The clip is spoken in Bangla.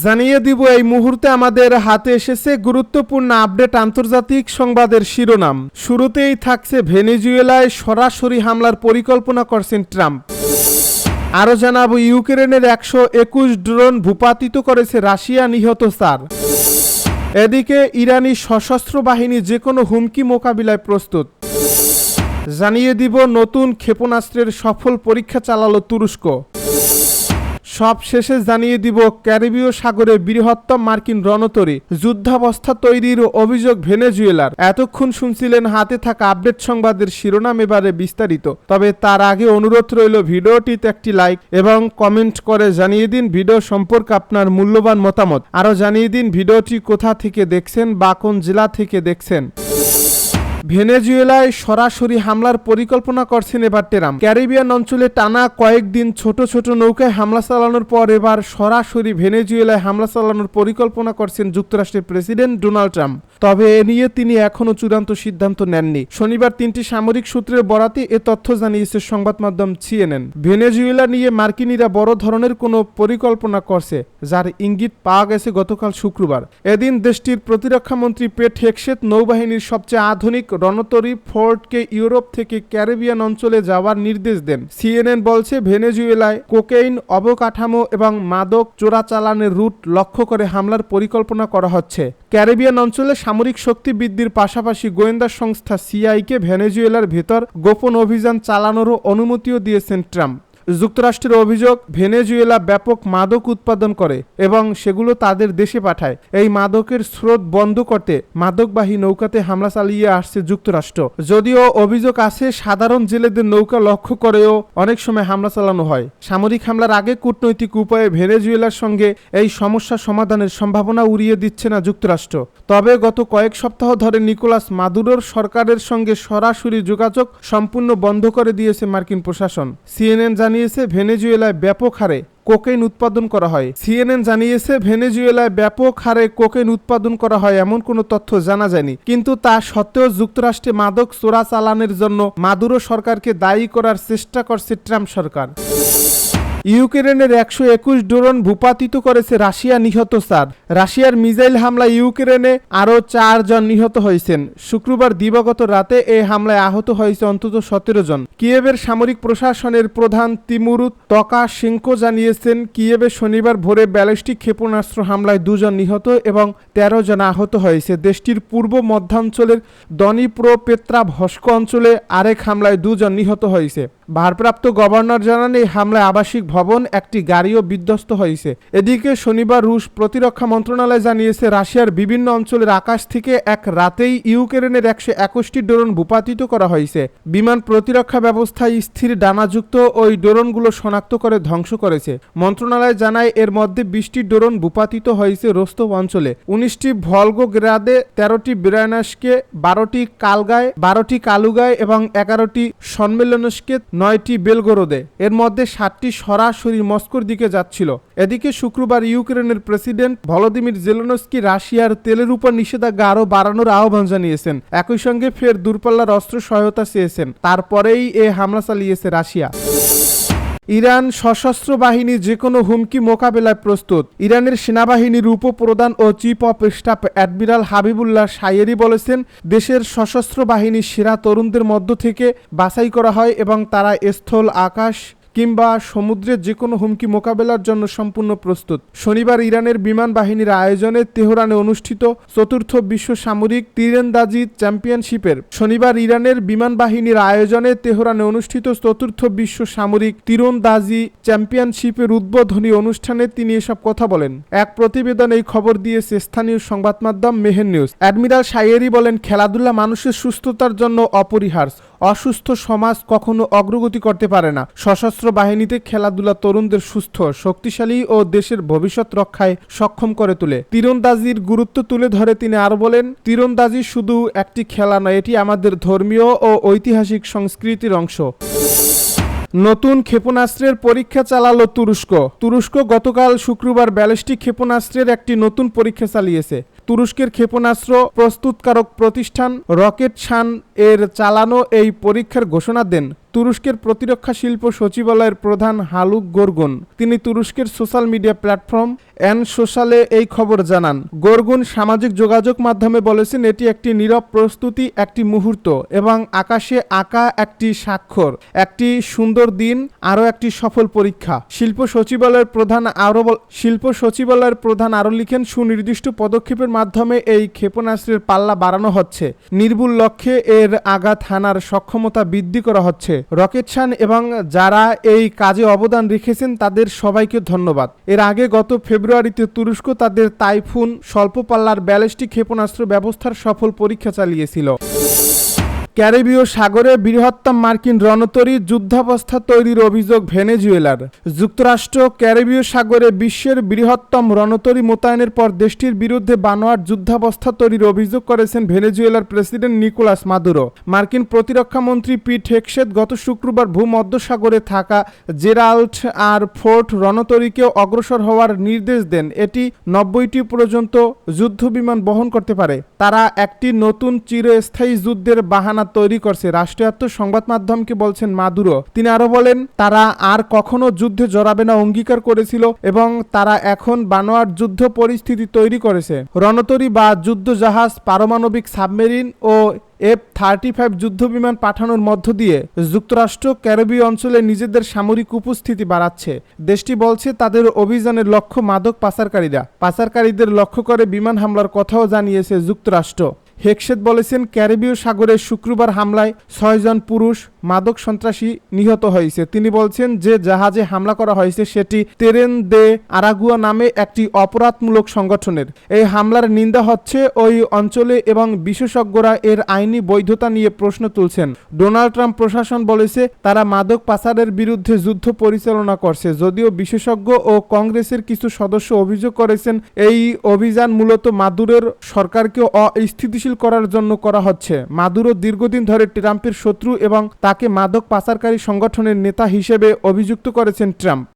জানিয়ে দিব, এই মুহূর্তে আমাদের হাতে এসেছে গুরুত্বপূর্ণ আপডেট আন্তর্জাতিক সংবাদের শিরোনাম। শুরুতেই থাকছে ভেনেজুয়েলায় সরাসরি হামলার পরিকল্পনা করছেন ট্রাম্প। আরও জানাব, ইউক্রেনের একশো একুশ ড্রোন ভূপাতিত করেছে রাশিয়া নিহত সার। এদিকে ইরানি সশস্ত্র বাহিনী যে কোনো হুমকি মোকাবিলায় প্রস্তুত। জানিয়ে দিব, নতুন ক্ষেপণাস্ত্রের সফল পরীক্ষা চালালো তুরস্ক। সব শেষে জানিয়ে দিব, ক্যারিবীয় সাগরে বৃহত্তম মার্কিন রণতরী, যুদ্ধাবস্থা তৈরির অভিযোগ ভেনেজুয়েলার। এতক্ষণ শুনছিলেন হাতে থাকা আপডেট সংবাদের শিরোনাম এবারে বিস্তারিত। তবে তার আগে অনুরোধ রইল ভিডিওটিতে একটি লাইক এবং কমেন্ট করে জানিয়ে দিন ভিডিও সম্পর্কে আপনার মূল্যবান মতামত। আরও জানিয়ে দিন ভিডিওটি কোথা থেকে দেখছেন বা কোন জেলা থেকে দেখছেন। ভেনেজুয়েলায় সরাসরি হামলার পরিকল্পনা করছেন এবার টেরাম। ক্যারিবিয়ান অঞ্চলে টানা কয়েকদিন ছোট ছোট নৌকায় হামলা চালানোর পর এবার সরাসরি ভেনেজুয়েলায় হামলা চালানোর পরিকল্পনা করছেন যুক্তরাষ্ট্রের প্রেসিডেন্ট ডোনাল্ড ট্রাম্প। তবে এ নিয়ে তিনি এখনও চূড়ান্ত সিদ্ধান্ত নেননি। শনিবার তিনটি সামরিক সূত্রের বরাতে এ তথ্য জানিয়েছে সংবাদ মাধ্যম সিএনএন। ভেনেজুয়েলা নিয়ে মার্কিনীরা বড় ধরনের কোনো পরিকল্পনা করছে, যার ইঙ্গিত পাওয়া গেছে গতকাল শুক্রবার। এদিন দেশটির প্রতিরক্ষা মন্ত্রী পেট হেকসেত নৌবাহিনীর সবচেয়ে আধুনিক রণতরী ফোর্টকে ইউরোপ থেকে ক্যারিবিয়ান অঞ্চলে যাওয়ার নির্দেশ দেন। সিএনএন বলছে, ভেনেজুয়েলায় কোকেইন অবকাঠামো এবং মাদক চোরাচালানের রুট লক্ষ্য করে হামলার পরিকল্পনা করা হচ্ছে। ক্যারিবিয়ান অঞ্চলে সামরিক শক্তি বৃদ্ধির পাশাপাশি গোয়েন্দা সংস্থা সিআইকে ভেনেজুয়েলার ভেতর গোপন অভিযান চালানোরও অনুমতিও দিয়েছেন ট্রাম্প। যুক্তরাষ্ট্রের অভিযোগ, ভেনেজুয়েলা ব্যাপক মাদক উৎপাদন করে এবং সেগুলো তাদের দেশে পাঠায়। এই মাদকের স্রোত বন্ধ করতে মাদকবাহী নৌকাতে হামলা চালিয়ে আসছে যুক্তরাষ্ট্র। যদিও অভিযোগ আছে, সাধারণ জেলেদের নৌকা লক্ষ্য করেও অনেক সময় হামলা চালানো হয়। সামরিক হামলার আগে কূটনৈতিক উপায়ে ভেনেজুয়েলার সঙ্গে এই সমস্যা সমাধানের সম্ভাবনা উড়িয়ে দিচ্ছে না যুক্তরাষ্ট্র। তবে গত কয়েক সপ্তাহ ধরে নিকোলাস মাদুরোর সরকারের সঙ্গে সরাসরি যোগাযোগ সম্পূর্ণ বন্ধ করে দিয়েছে মার্কিন প্রশাসন। সিএনএন জানিয়েছে, ভেনেজুয়েলায় ব্যাপক হারে কোকেইন উৎপাদন করা হয়। সিএনএন জানিয়েছে, ভেনেজুয়েলায় ব্যাপক হারে কোকেইন উৎপাদন করা হয় এমন কোনো তথ্য জানা যায়নি। কিন্তু তা সত্ত্বেও যুক্তরাষ্ট্রে মাদক চোরাচালানের জন্য মাদুরো সরকারকে দায়ী করার চেষ্টা করছে ট্রাম্প সরকার। ইউক্রেনের একশো একুশ ড্রোন ভূপাতিত করেছে রাশিয়া নিহত সার রাশিয়ার মিসাইল হামলা ইউক্রেনে আরও চারজন নিহত হয়েছেন। শুক্রবার দিবাগত রাতে এই হামলায় আহত হয়েছে অন্তত সতেরো জন। কিয়েভের সামরিক প্রশাসনের প্রধান তিমুরু তকা সিংকো জানিয়েছেন, কিয়েভে শনিবার ভোরে ব্যালিস্টিক ক্ষেপণাস্ত্র হামলায় দুজন নিহত এবং তেরো জন আহত হয়েছে। দেশটির পূর্ব মধ্যাঞ্চলের দনিপ্রো পেত্রা ভস্ক অঞ্চলে আরেক হামলায় দুজন নিহত হয়েছে। ভারপ্রাপ্ত গভর্নর জানান, এই হামলায় আবাসিক ভবন একটি গাড়িও বিধ্বস্ত হয়েছে এদিকে শনিবার রুশ প্রতিরক্ষা মন্ত্রণালয় জানিয়েছে, রাশিয়ার বিভিন্ন অঞ্চলের আকাশ থেকে এক রাতেই ইউক্রেনের একশো একুশটি ড্রোন ভূপাতিত করা হয়েছে বিমান প্রতিরক্ষা ব্যবস্থায় স্থির ডানাযুক্ত ওই ড্রোনগুলো শনাক্ত করে ধ্বংস করেছে। মন্ত্রণালয় জানায়, এর মধ্যে বিশটি ড্রোন ভূপাতিত হয়েছে রোস্তভ অঞ্চলে। উনিশটি ভলগোগ্রাদে, তেরোটি বিরানাসকে বারোটি কালগায়, বারোটি কালুগায় এবং এগারোটি সম্মেলনস্কে নয়টি বেলগোরোদে। এর মধ্যে সাতটি সরাসরি মস্কোর দিকে যাচ্ছিল। এদিকে শুক্রবার ইউক্রেনের প্রেসিডেন্ট ভলোদিমির জেলেনস্কি রাশিয়ার তেলের উপর নিষেধাজ্ঞা আরও বাড়ানোর আহ্বান জানিয়েছেন। একই সঙ্গে ফের দূরপাল্লার অস্ত্র সহায়তা চেয়েছেন। তারপরেই এ হামলা চালিয়েছে রাশিয়া। ইরান সশস্ত্র বাহিনী যে কোনো হুমকি মোকাবেলায় প্রস্তুত। ইরানের সেনাবাহিনীর উপপ্রধান ও chief of staff admiral Habibullah Sayyari বলেছেন, দেশের সশস্ত্র বাহিনীর সেরা তরুণদের মধ্য থেকে বাছাই করা হয় এবং তারা স্থল আকাশ কিংবা সমুদ্রের যে কোনো হুমকি মোকাবেলার জন্য সম্পূর্ণ প্রস্তুত। শনিবার ইরানের বিমান বাহিনীর আয়োজনে তেহরানে অনুষ্ঠিত চতুর্থ বিশ্ব সামরিক তীরন্দাজি চ্যাম্পিয়নশিপের শনিবার ইরানের বিমান বাহিনীর আয়োজনে তেহরানে অনুষ্ঠিত চতুর্থ বিশ্ব সামরিক তীরন্দাজি চ্যাম্পিয়নশিপের উদ্বোধনী অনুষ্ঠানে তিনি এসব কথা বলেন। এক প্রতিবেদন এই খবর দিয়েছে স্থানীয় সংবাদ মাধ্যম মেহের নিউজ। অ্যাডমিরাল সাইয়েরি বলেন, খেলাধুলা মানুষের সুস্থতার জন্য অপরিহার্য। অসুস্থ সমাজ কখনো অগ্রগতি করতে পারে না। সশস্ত্র বাহিনীতে খেলাধুলা তরুণদের সুস্থ, শক্তিশালী ও দেশের ভবিষ্যৎ রক্ষায় সক্ষম করে তোলে। তীরন্দাজির গুরুত্ব তুলে ধরে তিনি আরও বলেন, তীরন্দাজি শুধু একটি খেলা নয়, এটি আমাদের ধর্মীয় ও ঐতিহাসিক সংস্কৃতির অংশ। নতুন ক্ষেপণাস্ত্রের পরীক্ষা চালালো তুরস্ক। তুরস্ক গতকাল শুক্রবার ব্যালিস্টিক ক্ষেপণাস্ত্রের একটি নতুন পরীক্ষা চালিয়েছে। তুরস্কের ক্ষেপণাস্ত্র প্রস্তুতকারক প্রতিষ্ঠান রকেট শান এর চালানো এই পরীক্ষার ঘোষণা দেন। তুরস্কের প্রতিরক্ষা শিল্প সচিবালয়ের প্রধান হালুক গোরগুন। তিনি তুরস্কের সোশ্যাল মিডিয়া প্ল্যাটফর্ম এন সোশ্যালে এই খবর জানান, গোরগুন সামাজিক যোগাযোগ মাধ্যমে বলেছেন এটি একটি নীরব প্রস্তুতি, একটি মুহূর্ত এবং আকাশে আঁকা একটি স্বাক্ষর, একটি সুন্দর দিন, আরও একটি সফল পরীক্ষা। শিল্প সচিবালয়ের প্রধান আরও শিল্প সচিবালয়ের প্রধান আরও লিখেন, সুনির্দিষ্ট পদক্ষেপের মাধ্যমে এই ক্ষেপণাস্ত্রের পাল্লা বাড়ানো হচ্ছে। নির্ভুল লক্ষ্যে এর আঘাত হানার সক্ষমতা বৃদ্ধি করা হচ্ছে। রকেটসান এবং যারা এই কাজে অবদান রেখেছেন তাদের সবাইকে ধন্যবাদ। এর আগে গত ফেব্রুয়ারিতে তুরস্ক তাদের তাইফুন স্বল্প পাল্লার ব্যালিস্টিক ক্ষেপণাস্ত্র ব্যবস্থার সফল পরীক্ষা চালিয়েছিল। ক্যারিবীয় সাগরে বৃহত্তম মার্কিন রণতরী যুদ্ধাবস্থা তৈরির অভিযোগ ভেনেজুয়েলার। যুক্তরাষ্ট্র ক্যারিবীয় সাগরে বিশ্বের বৃহত্তম রণতরী মোতায়েনের পর দেশটির বিরুদ্ধে বানোয়ার যুদ্ধাবস্থা তৈরির অভিযোগ করেছেন ভেনেজুয়েলার প্রেসিডেন্ট নিকোলাস মাদুরো। মার্কিন প্রতিরক্ষা মন্ত্রী পিট হেকসেদ গত শুক্রবার ভূমধ্যসাগরে থাকা জেরাল্ড আর ফোর্ট রণতরীকেও অগ্রসর হওয়ার নির্দেশ দেন। এটি নব্বইটি পর্যন্ত যুদ্ধবিমান বহন করতে পারে। তারা একটি নতুন চিরস্থায়ী যুদ্ধের বাহানা তৈরি করছে। রাষ্ট্রায়ত্ত সংবাদ মাধ্যমকে বলছেন মাদুরো। তিনি আরও বলেন, তারা আর কখনো যুদ্ধে জড়াবে না, অঙ্গীকার করেছিল এবং তারা এখন বানোয়ার যুদ্ধ পরিস্থিতি তৈরি করেছে। রণতরী বা যুদ্ধ জাহাজ, পারমাণবিক সাবমেরিন ও এফ থার্টি ফাইভ যুদ্ধবিমান পাঠানোর মধ্য দিয়ে যুক্তরাষ্ট্র ক্যারিবীয় অঞ্চলে নিজেদের সামরিক উপস্থিতি বাড়াচ্ছে। দেশটি বলছে, তাদের অভিযানের লক্ষ্য মাদক পাচারকারীরা। পাচারকারীদের লক্ষ্য করে বিমান হামলার কথাও জানিয়েছে যুক্তরাষ্ট্র। হেকসেদ বলেছেন, ক্যারিবীয় সাগরে শুক্রবার হামলায় ছয়জন পুরুষ মাদক সন্ত্রাসী নিহত হয়েছে। তিনি বলছেন, যে জাহাজে হামলা করা হয়েছে সেটি তেরেন দে আরাগুয়া নামে একটি অপরাধমূলক সংগঠনের। এই হামলার নিন্দা হচ্ছে ওই অঞ্চলে এবং বিশেষজ্ঞরা এর আইনি বৈধতা নিয়ে প্রশ্ন তুলছেন। ডোনাল্ড ট্রাম্প প্রশাসন বলেছে, তারা মাদক পাচারের বিরুদ্ধে যুদ্ধ পরিচালনা করছে। যদিও বিশেষজ্ঞ ও কংগ্রেসের কিছু সদস্য অভিযোগ করেছেন, এই অভিযান মূলত মাদুরের সরকারকে অস্থিতিশীল করার জন্য করা হচ্ছে। মাদুরো দীর্ঘদিন ধরে ট্রাম্পের শত্রু এবং তাকে মাদক পাচারকারী সংগঠনের নেতা হিসেবে অভিযুক্ত করেছেন ট্রাম্প।